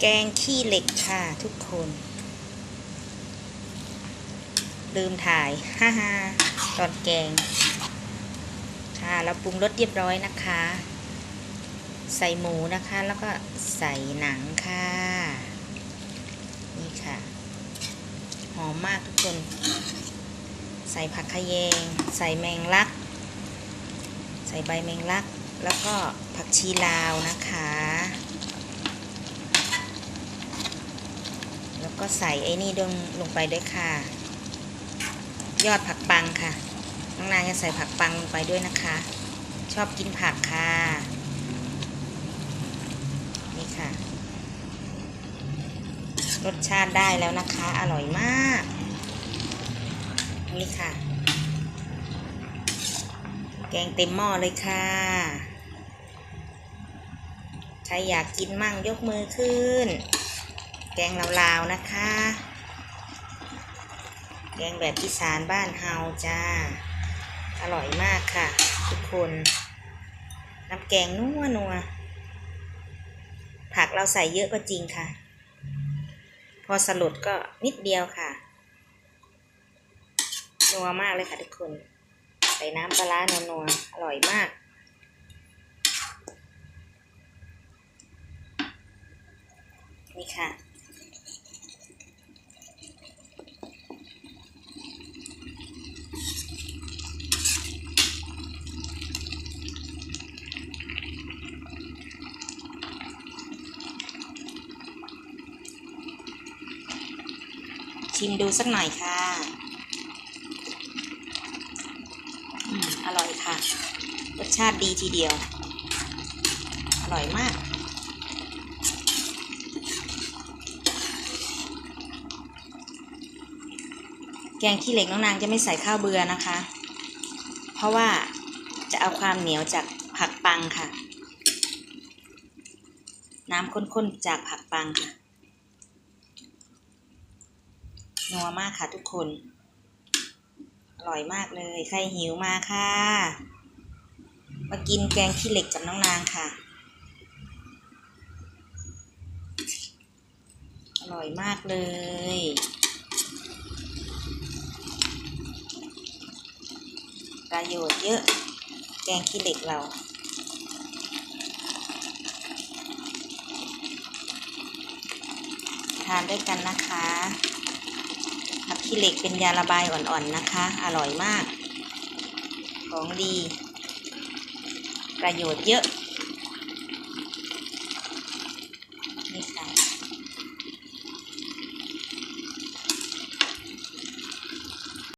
แกงขี้เหล็กค่ะทุกคน ลืมถ่ายฮ่าฮ่าตอนแกง ค่ะเราปรุงรสเรียบร้อยนะคะ ใส่หมูนะคะ แล้วก็ใส่หนังค่ะ นี่ค่ะ หอมมากทุกคน ใส่ผักขะแยง ใส่แมงลัก ใส่ใบแมงลัก แล้วก็ผักชีลาวนะคะ แล้ว ก็ใส่ไอ้นี่ลงลงไปด้วยค่ะ ยอดผักปังค่ะ น้องนางจะใส่ผักปังลงไปด้วยนะคะ ชอบกินผักค่ะ นี่ค่ะ รสชาติได้แล้วนะคะ อร่อยมาก นี่ค่ะ แกงเต็มหม้อเลยค่ะใครอยากกินมั่งยกมือขึ้น แกงลาวๆนะคะ แกงแบบอีสานบ้านเฮาจ้า อร่อยมากค่ะ ทุกคน น้ำแกงนัวนัวผักเราใส่เยอะก็จริงค่ะ พอสลดก็นิดเดียวค่ะ นัวมากเลยค่ะทุกคน ใส่น้ำปลาร้านัวๆอร่อยมากนี่ค่ะ ชิมดูสักหน่อยค่ะอืมอร่อยค่ะ รสชาติดีทีเดียว อร่อยมาก แกงขี้เหล็กน้องนางจะไม่ใส่ข้าวเบือนะคะ เพราะว่าจะเอาความเหนียวจากผักปังค่ะ น้ำข้นๆจากผักปังค่ะ นัวมากค่ะทุกคน อร่อยมากเลย ใครหิวมาค่ะ มากินแกงขี้เหล็กกับน้องนางค่ะ อร่อยมากเลยประโยชน์เยอะ แกงขี้เหล็กเราทานด้วยกันนะคะ ขี้เหล็กเป็นยาระบายอ่อนๆนะคะ อร่อยมาก ของดี ประโยชน์เยอะ